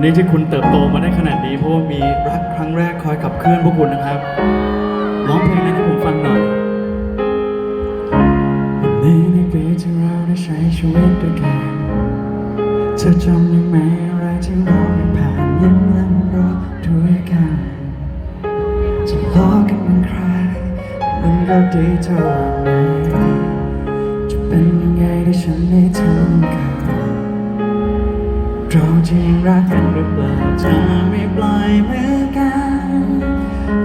ันนี้ที่คุณเติบโตมาได้ขนาดนี้เพราะว่ามีรักครั้งแรกคอยขับเคลื่อนพวกคุณนะครับร้องเพลงนั้นให้ผมฟังหน่อยในในปีที่เราได้ใช้ชีวิตด้วยกันเธอจำได้ไหมอะไรที่เราได้ผ่านยิ้มละรอด้วยกันจะลอกันบางครมันก็ดีเท่าไหร่จะเป็นยังไงที่ฉันได้ทำกับ จริงรักกันหรือเปล่าจะไม่ปล่อยมือกัน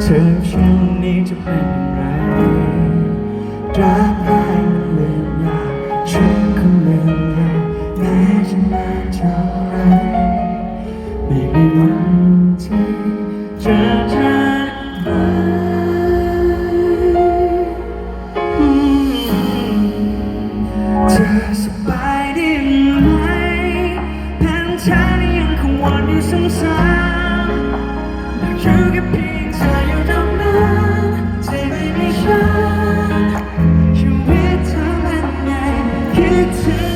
เธอฉันนี้จะเป็นไรรัก eternity.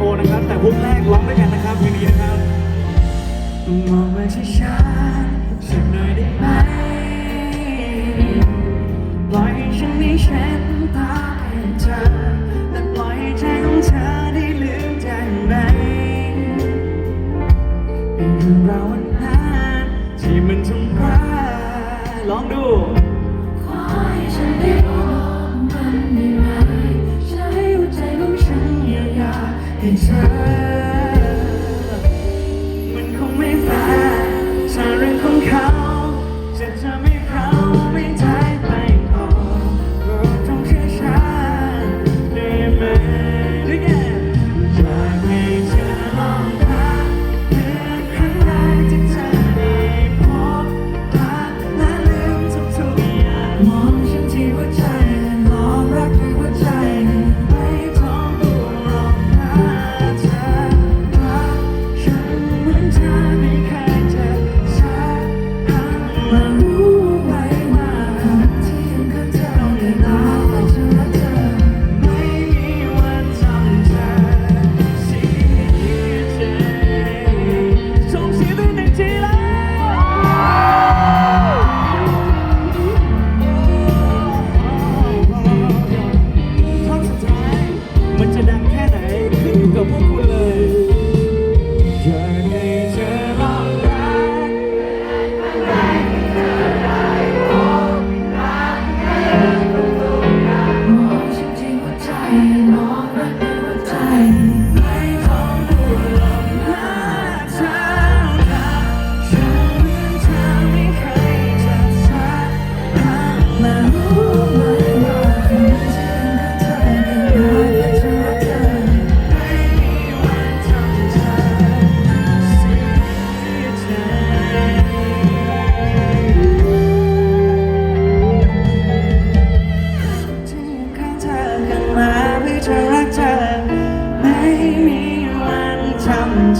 โอนะครับ แต่วงแรกร้องด้วยกันนะครับวันนี้นะครับมองมาช้าๆสักหน่อยได้ไหมปล่อยให้ฉันมีเช็ตาให้เธอ in time.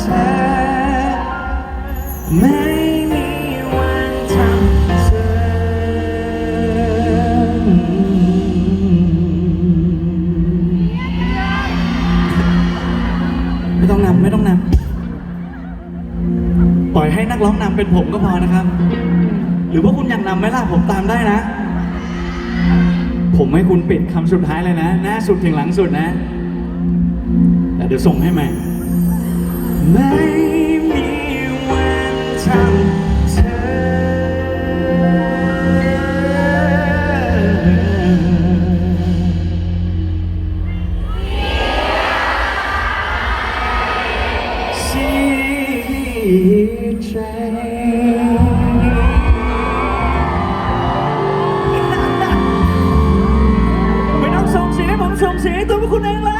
เธอ ไม่มีวันทำเธอ ไม่ต้องนำไม่ต้องนำปล่อยให้นักร้องนำเป็นผมก็พอนะครับ หรือว่าคุณอยากนำไหมล่ะผมตามได้นะ ผมให้คุณปิดคำสุดท้ายเลยนะ หน้าสุดถึงหลังสุดนะ แต่เดี๋ยวส่งให้ใหม่ ไปน้องส่งเสียงผมส่งเสียงตัวพวกคุณเองเลย